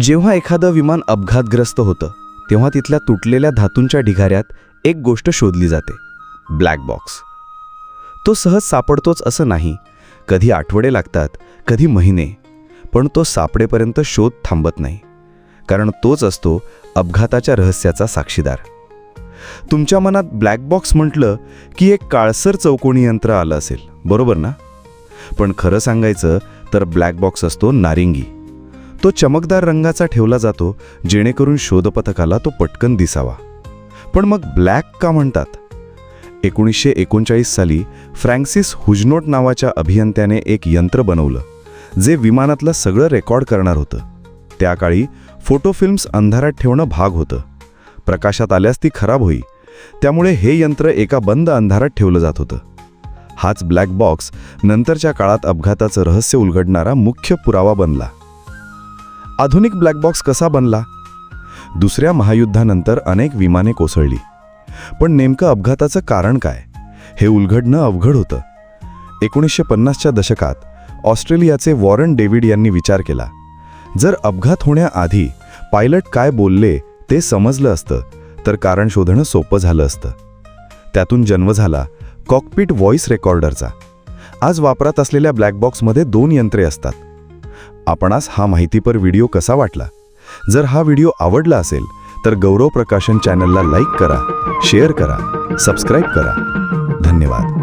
जेव्हा एखादं विमान अपघातग्रस्त होतं तेव्हा तिथल्या तुटलेल्या धातूंच्या ढिगाऱ्यात एक गोष्ट शोधली जाते ब्लॅक बॉक्स तो सहज सापडतोच असं नाही. कधी आठवडे लागतात कधी महिने पण तो सापडेपर्यंत शोध थांबत नाही. कारण तोच असतो अपघाताच्या रहस्याचा साक्षीदार. तुमच्या मनात ब्लॅक बॉक्स म्हटलं की एक काळसर चौकोनी यंत्र आलं असेल बरोबर ना? पण खरं सांगायचं तर ब्लॅक बॉक्स असतो नारिंगी. तो चमकदार रंगाचा ठेवला जातो जेणेकरून शोधपथकाला तो पटकन दिसावा. पण मग ब्लॅक का म्हणतात? एकोणीसशे एकोणचाळीस साली फ्रँक्सिस हुजनोट नावाच्या अभियंत्याने एक यंत्र बनवलं जे विमानातलं सगळं रेकॉर्ड करणार होतं. त्या काळी फोटो फिल्म्स अंधारात ठेवणं भाग होतं. प्रकाशात आल्यास ती खराब होई त्यामुळे हे यंत्र एका बंद अंधारात ठेवलं जात होतं. हाच ब्लॅक बॉक्स नंतरच्या काळात अपघाताचं रहस्य उलगडणारा मुख्य पुरावा बनला. आधुनिक ब्लॅक बॉक्स कसा बनला? दुसऱ्या महायुद्धानंतर अनेक विमाने कोसळली. पण नेमकं अपघाताचं कारण काय? हे उलघडणं अवघड होतं. एकोणीसशे पन्नासच्या दशकात ऑस्ट्रेलियाचे वॉरन डेव्हिड यांनी विचार केला. जर अपघात होण्याआधी पायलट काय बोलले ते समजलं असतं तर कारण शोधणं सोपं झालं असतं. त्यातून जन्म झाला कॉकपिट व्हॉइस रेकॉर्डरचा. आज वापरात असलेल्या ब्लॅकबॉक्समध्ये दोन यंत्रे असतात. आपणास हा माहितीपर व्हिडिओ कसा वाटला? जर हा व्हिडिओ आवडला असेल तर गौरव प्रकाशन चॅनलला लाईक करा शेअर करा सबस्क्राईब करा. धन्यवाद.